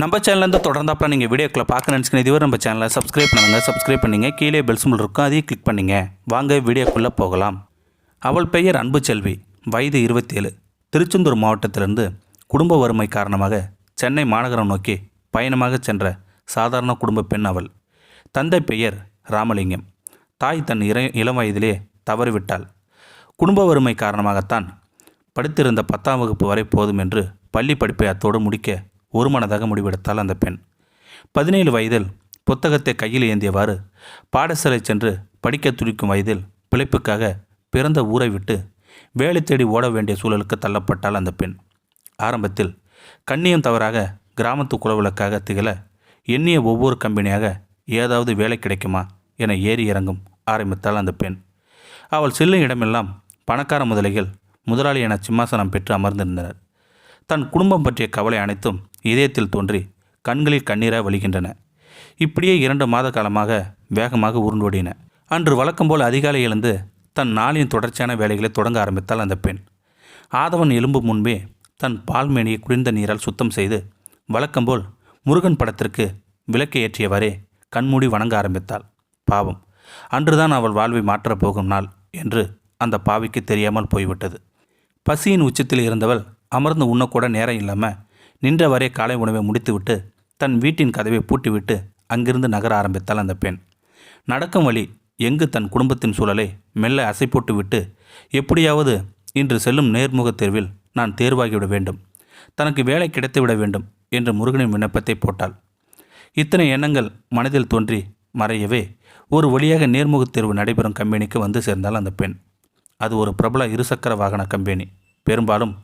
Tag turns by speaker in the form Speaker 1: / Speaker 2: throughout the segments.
Speaker 1: நம்ம சேனல்லேருந்து தொடர்ந்தாப்பில் நீங்கள் வீடியோக்களை பார்க்க நினச்சிக்கணும் இதுவரை நம்ம சேனலை சப்ஸ்கிரைப் பண்ணுங்கள் சப்ஸ்கிரைப் பண்ணிங்க. கீழே பெல் சிம்பிள் இருக்கும் அதையும் கிளிக் பண்ணிங்க. வாங்க வீடியோக்குள்ளே போகலாம். அவள் பெயர் அன்பு செல்வி வயது இருபத்தேழு. திருச்செந்தூர் மாவட்டத்திலிருந்து குடும்ப வறுமை காரணமாக சென்னை மாநகரம் நோக்கி பயணமாக சென்ற சாதாரண குடும்ப பெண் அவள். தந்தை பெயர் ராமலிங்கம். தாய் தன் இர இளம் வயதிலே தவறிவிட்டாள். குடும்ப வறுமை காரணமாகத்தான் படித்திருந்த பத்தாம் வகுப்பு வரை போதும் என்று பள்ளி படிப்பை அத்தோடு முடிக்க ஒரு மனதாக முடிவெடுத்தாள் அந்த பெண். பதினேழு வயதில் புத்தகத்தை கையில் ஏந்தியவாறு பாடசாலை சென்று படிக்க துடிக்கும் வயதில் பிழைப்புக்காக பிறந்த ஊரை விட்டு வேலை தேடி ஓட வேண்டிய சூழலுக்கு தள்ளப்பட்டாள் அந்த பெண். ஆரம்பத்தில் கண்ணியம் தவறாக கிராமத்து குலவிளக்காக திகழ எண்ணிய ஒவ்வொரு கம்பெனியாக ஏதாவது வேலை கிடைக்குமா என ஏறி இறங்கும் ஆரம்பித்தாள் அந்த பெண். அவள் செல்லும் இடமெல்லாம் பணக்கார முதலைகள் முதலாளி என சிம்மாசனம் பெற்று அமர்ந்திருந்தனர். தன் குடும்பம் பற்றிய கவலை அனைத்தும் இதயத்தில் தோன்றி கண்களில் கண்ணீராக வழிகின்றன. இப்படியே இரண்டு மாத காலமாக வேகமாக உருண்டோடின. அன்று வழக்கம் போல் அதிகாலை எழுந்து தன் நாளின் தொடர்ச்சியான வேலைகளை தொடங்க ஆரம்பித்தாள் அந்த பெண். ஆதவன் எலும்பு முன்பே தன் பால்மேனியை குளிர்ந்த நீரால் சுத்தம் செய்து வழக்கம்போல் முருகன் படத்திற்கு விளக்கை ஏற்றியவரே கண்மூடி வணங்க ஆரம்பித்தாள். பாவம் அன்றுதான் அவள் வாழ்வை மாற்றப் போகும் நாள் என்று அந்த பாவிக்கு தெரியாமல் போய்விட்டது. பசியின் உச்சத்தில் இருந்தவள் அமர்ந்து உண்ணக்கூட நேரம் இல்லாமல் நின்றவரே காலை உணவை முடித்துவிட்டு தன் வீட்டின் கதவை பூட்டிவிட்டு அங்கிருந்து நகர ஆரம்பித்தாள் அந்த பெண். நடக்கும் வழி எங்கு தன் குடும்பத்தின் சூழலை மெல்ல அசை போட்டுவிட்டு எப்படியாவது இன்று செல்லும் நேர்முகத் தேர்வில் நான் தேர்வாகிவிட வேண்டும். தனக்கு வேலை கிடைத்துவிட வேண்டும் என்று முருகனின் விண்ணப்பத்தை போட்டாள். இத்தனை எண்ணங்கள் மனதில் தோன்றி மறையவே ஒரு வழியாக நேர்முகத் தேர்வு நடைபெறும் கம்பெனிக்கு வந்து சேர்ந்தால் அந்த பெண். அது ஒரு பிரபல இருசக்கர வாகன கம்பெனி. பெரும்பாலும்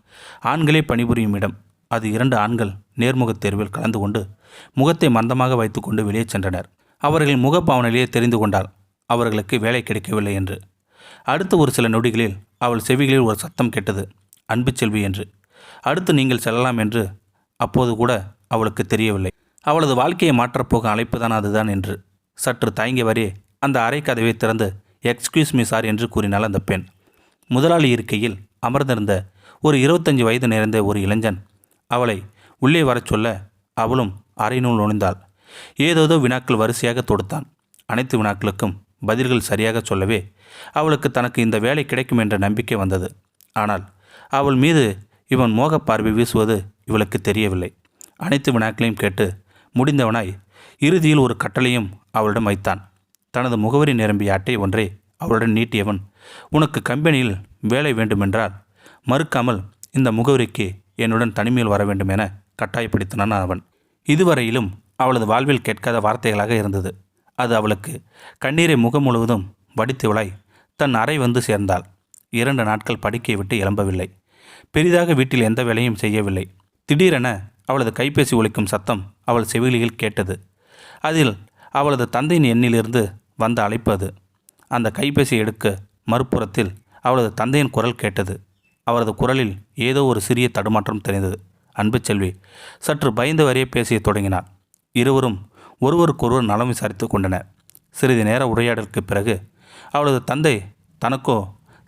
Speaker 1: ஆண்களே பணிபுரியும் இடம். அது இரண்டு ஆண்கள் நேர்முகத் தேர்வில் கலந்து கொண்டு முகத்தை மந்தமாக வைத்துக்கொண்டு வெளியே சென்றனர். அவர்களின் முகப்பாவனையிலேயே தெரிந்து கொண்டால் அவர்களுக்கு வேலை கிடைக்கவில்லை என்று. அடுத்து ஒரு சில நொடிகளில் அவள் செவிகளில் ஒரு சத்தம் கேட்டது. அன்பு செல்வி என்று. அடுத்து நீங்கள் செல்லலாம் என்று அப்போது கூட அவளுக்கு தெரியவில்லை. அவளது வாழ்க்கையை மாற்றப்போகும் அழைப்புதான் அதுதான் என்று. சற்று தயங்கியவரே அந்த அறை கதவை திறந்து எக்ஸ்கியூஸ் மீ சார் என்று கூறினாள் அந்த பெண். முதலாளி இருக்கையில் அமர்ந்திருந்த ஒரு இருபத்தஞ்சு வயது நிறைந்த ஒரு இளைஞன் அவளை உள்ளே வரச் சொல்ல அவளும் அறையினுள் நுழைந்தாள். ஏதேதோ வினாக்கள் வரிசையாக தொடுத்தான். அனைத்து வினாக்களுக்கும் பதில்கள் சரியாக சொல்லவே அவளுக்கு தனக்கு இந்த வேலை கிடைக்கும் என்ற நம்பிக்கை வந்தது. ஆனால் அவள் மீது இவன் மோகப் பார்வை வீசுவது இவளுக்கு தெரியவில்லை. அனைத்து வினாக்களையும் கேட்டு முடிந்தவனாய் இறுதியில் ஒரு கட்டளையும் அவளிடம் வைத்தான். தனது முகவரி நிரம்பிய அட்டை ஒன்றை அவளுடன் நீட்டியவன் உனக்கு கம்பெனியில் வேலை வேண்டுமென்றால் மறுக்காமல் இந்த முகவரிக்கு என்னுடன் தனிமையில் வர வேண்டும் என கட்டாயப்படுத்தினான் அவன். இதுவரையிலும் அவளது வாழ்வில் கேட்காத வார்த்தைகளாக இருந்தது. அது அவளுக்கு கண்ணீரை முகம் முழுவதும் வடித்தவளாய் தன் அறை வந்து சேர்ந்தாள். இரண்டு நாட்கள் படுக்கையை விட்டு எழும்பவில்லை. பெரிதாக வீட்டில் எந்த வேலையும் செய்யவில்லை. திடீரென அவளது கைபேசி ஒழிக்கும் சத்தம் அவள் செவிலியில் கேட்டது. அதில் அவளது தந்தையின் எண்ணிலிருந்து வந்த அழைப்பு அது. அந்த கைபேசி எடுக்க மறுபுறத்தில் அவளது தந்தையின் குரல் கேட்டது. அவரது குரலில் ஏதோ ஒரு சிறிய தடுமாற்றம் தெரிந்தது. அன்பு செல்வி சற்று பயந்தவரே பேசியத் தொடங்கினார். இருவரும் ஒருவருக்கொருவர் நலம் விசாரித்து கொண்டனர். சிறிது நேர உரையாடலுக்கு பிறகு அவளது தந்தை தனக்கோ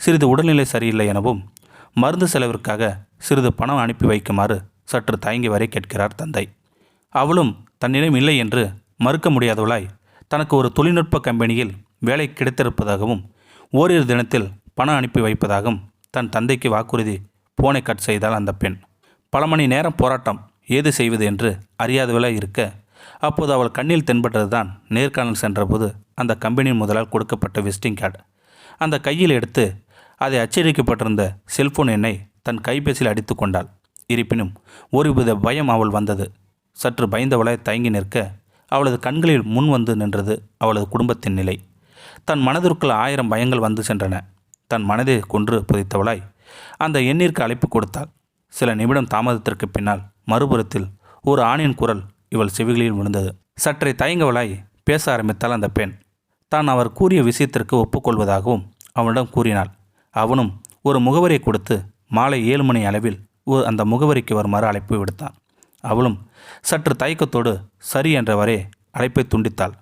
Speaker 1: சிறிது உடல்நிலை சரியில்லை எனவும் மருந்து செலவிற்காக சிறிது பணம் அனுப்பி வைக்குமாறு சற்று தயங்கி வரை கேட்கிறார் தந்தை. அவளும் தன்னிடம் இல்லை என்று மறுக்க முடியாதவளாய் தனக்கு ஒரு தொழில்நுட்ப கம்பெனியில் வேலை கிடைத்திருப்பதாகவும் ஓரிரு தினத்தில் பணம் அனுப்பி வைப்பதாகவும் தன் தந்தைக்கு வாக்குறுதி போனை கட் செய்தால் அந்த பெண். பல மணி நேரம் போராட்டம் ஏது செய்வது என்று அறியாதவளாக இருக்க அப்போது அவள் கண்ணில் தென்பட்டதுதான் நேர்காணல் சென்றபோது அந்த கம்பெனியின் முதலால் கொடுக்கப்பட்ட விசிட்டிங் கார்டு அந்த கையில் எடுத்து அதை அச்சடிக்கப்பட்டிருந்த செல்போன் எண்ணை தன் கைபேசியில் அடித்து கொண்டாள். இருப்பினும் ஒருவித பயம் அவள் வந்தது. சற்று பயந்தவளாய் தயங்கி நிற்க அவளது கண்களில் முன் வந்து நின்றது அவளது குடும்பத்தின் நிலை. தன் மனதிற்குள் ஆயிரம் பயங்கள் வந்து சென்றன. தன் மனதை கொன்று புதைத்தவளாய் அந்த எண்ணிற்கு அழைப்பு கொடுத்தாள். சில நிமிடம் தாமதத்திற்கு பின்னால் மறுபுறத்தில் ஒரு ஆணின் குரல் இவள் செவிகளில் விழுந்தது. சற்றே தயங்கவளாய் பேச ஆரம்பித்தாள் அந்த பெண். தான் அவர் கூறிய விஷயத்திற்கு ஒப்புக்கொள்வதாகவும் அவனிடம் கூறினாள். அவனும் ஒரு முகவரியை கொடுத்து மாலை ஏழு மணி அளவில் ஒரு- அந்த முகவரிக்கு வருமாறு அழைப்பு விடுத்தான். அவளும் சற்று தயக்கத்தோடு சரி என்றவரே அழைப்பை துண்டித்தாள்.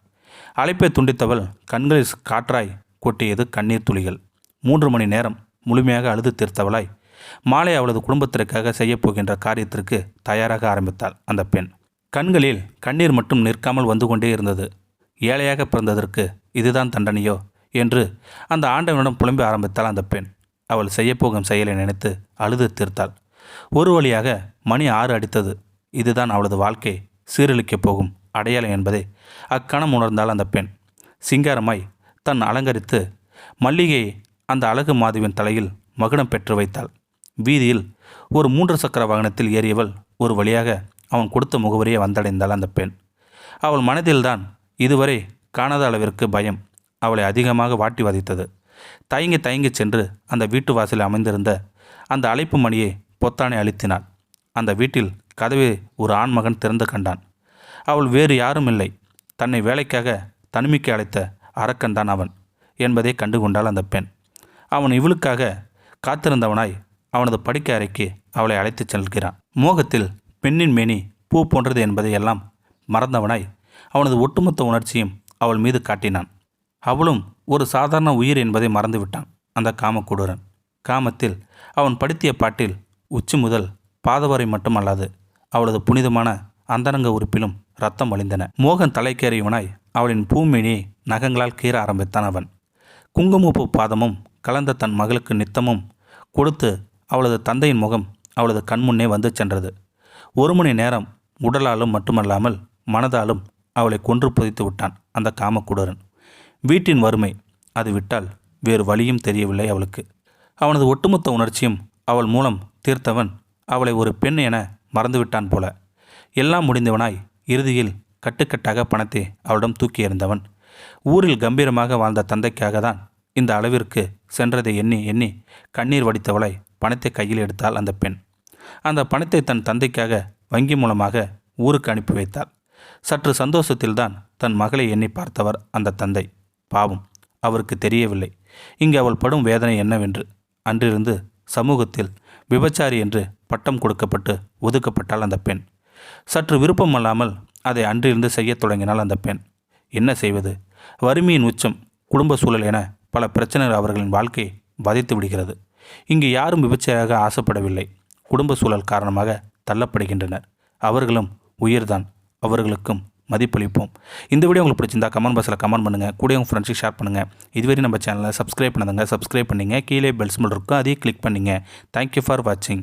Speaker 1: அழைப்பை துண்டித்தவள் கண்களில் காற்றாய் கொட்டியது கண்ணீர் துளிகள். மூன்று மணி நேரம் முழுமையாக அழுது தீர்த்தவளாய் மாலை அவளது குடும்பத்திற்காக செய்யப்போகின்ற காரியத்திற்கு தயாராக ஆரம்பித்தாள் அந்த பெண். கண்களில் கண்ணீர் மட்டும் நிற்காமல் வந்து கொண்டே இருந்தது. ஏழையாக பிறந்ததற்கு இதுதான் தண்டனையோ என்று அந்த ஆண்டவனிடம் புலம்பி ஆரம்பித்தாள் அந்த பெண். அவள் செய்யப்போகும் செயலை நினைத்து அழுது தீர்த்தாள். ஒரு வழியாக மணி ஆறு அடித்தது. இதுதான் அவளது வாழ்க்கை. சீரழிக்கப் போகும் அடையாளம் என்பதை அக்கணம் உணர்ந்தாள் அந்த பெண். சிங்காரமாய் தன் அலங்கரித்து மல்லிகையை அந்த அழகு மாதவியின் தலையில் மகுடம் பெற்று வைத்தாள். வீதியில் ஒரு மூன்று சக்கர வாகனத்தில் ஏறியவள் ஒரு வழியாக அவன் கொடுத்த முகவரியை வந்தடைந்தாள் அந்த பெண். அவள் மனதில்தான் இதுவரை காணாத அளவிற்கு பயம் அவளை அதிகமாக வாட்டி வதைத்தது. தயங்கி தயங்கி சென்று அந்த வீட்டு வாசலில் அமைந்திருந்த அந்த அழைப்பு மணியை பொத்தானை அழுத்தினாள். அந்த வீட்டில் கதவை ஒரு ஆண்மகன் திறந்து கண்டான். அவள் வேறு யாரும் இல்லை. தன்னை வேலைக்காக தனிமைக்கு அழைத்த அரக்கன்தான் அவன் என்பதை கண்டுகொண்டாள் அந்த பெண். அவன் இவளுக்காக காத்திருந்தவனாய் அவனது படிக்க அறைக்கு அவளை அழைத்துச் செல்கிறான். மோகத்தில் பெண்ணின் மேனி பூ போன்றது என்பதை எல்லாம் மறந்தவனாய் அவனது ஒட்டுமொத்த உணர்ச்சியும் அவள் மீது காட்டினான். அவளும் ஒரு சாதாரண உயிர் என்பதை மறந்துவிட்டான் அந்த காமக்கூடுரன். காமத்தில் அவன் படித்திய பாட்டில் உச்சி முதல் பாதவரை மட்டுமல்லாது அவளது புனிதமான அந்தரங்க உறுப்பிலும் ரத்தம் வழிந்தன. மோகன் தலைக்கேறியவனாய் அவளின் பூமினியை நகங்களால் கீற ஆரம்பித்தான் அவன். குங்குமப்பூ பாதமும் கலந்த தன் மகளுக்கு நித்தமும் கொடுத்து அவளது தந்தையின் முகம் அவளது கண்முன்னே வந்து சென்றது. ஒரு மணி நேரம் உடலாலும் மட்டுமல்லாமல் மனதாலும் அவளை கொன்று புதைத்து விட்டான் அந்த காமக்குடரன். வீட்டின் வறுமை அது விட்டால் வேறு வழியும் தெரியவில்லை அவளுக்கு. அவனது ஒட்டுமொத்த உணர்ச்சியும் அவள் மூலம் தீர்த்தவன் அவளை ஒரு பெண் என மறந்துவிட்டான் போல. எல்லாம் முடிந்தவனாய் இறுதியில் கட்டுக்கட்டாக பணத்தை அவளிடம் தூக்கி எறிந்தவன். ஊரில் கம்பீரமாக வாழ்ந்த தந்தைக்காக தான் இந்த அளவிற்கு சென்றதை எண்ணி எண்ணி கண்ணீர் வடித்தவளை பணத்தை கையில் எடுத்தாள் அந்த பெண். அந்த பணத்தை தன் தந்தைக்காக வங்கி மூலமாக ஊருக்கு அனுப்பி வைத்தாள். சற்று சந்தோஷத்தில்தான் தன் மகளை எண்ணி பார்த்தவர் அந்த தந்தை. பாவம் அவருக்கு தெரியவில்லை. இங்கு அவள் படும் வேதனை என்னவென்று. அன்றிருந்து சமூகத்தில் விபச்சாரி என்று பட்டம் கொடுக்கப்பட்டு ஒதுக்கப்பட்டாள் அந்த பெண். சற்று விருப்பமல்லாமல் அதை அன்றிருந்து செய்யத் தொடங்கினாள் அந்த பெண். என்ன செய்வது? வறுமையின் உச்சம் குடும்ப சூழல் என பல பிரச்சனைகள் அவர்களின் வாழ்க்கையை பாதித்து விடுகிறது. இங்கு யாரும் விபச்சையாக ஆசைப்படவில்லை. குடும்ப சூழல் காரணமாக தள்ளப்படுகின்றனர். அவர்களும் உயிர்தான். அவர்களுக்கும் மதிப்பளிப்போம். இந்த வீடியோ உங்களுக்கு பிடிச்சிருந்தா கமெண்ட் பாக்ஸில் கமெண்ட் பண்ணுங்கள் கூட உங்கள் ஃப்ரெண்ட்ஸுக்கு ஷேர் பண்ணுங்கள் இதுவரை நம்ம சேனலை சப்ஸ்கிரைப் பண்ணுங்கள் சப்ஸ்கிரைப் பண்ணிங்க. கீழே பெல்ஸ் மட்டும் இருக்கும். அதையும் கிளிக் பண்ணிங்க. தேங்க்யூ ஃபார் வாட்சிங்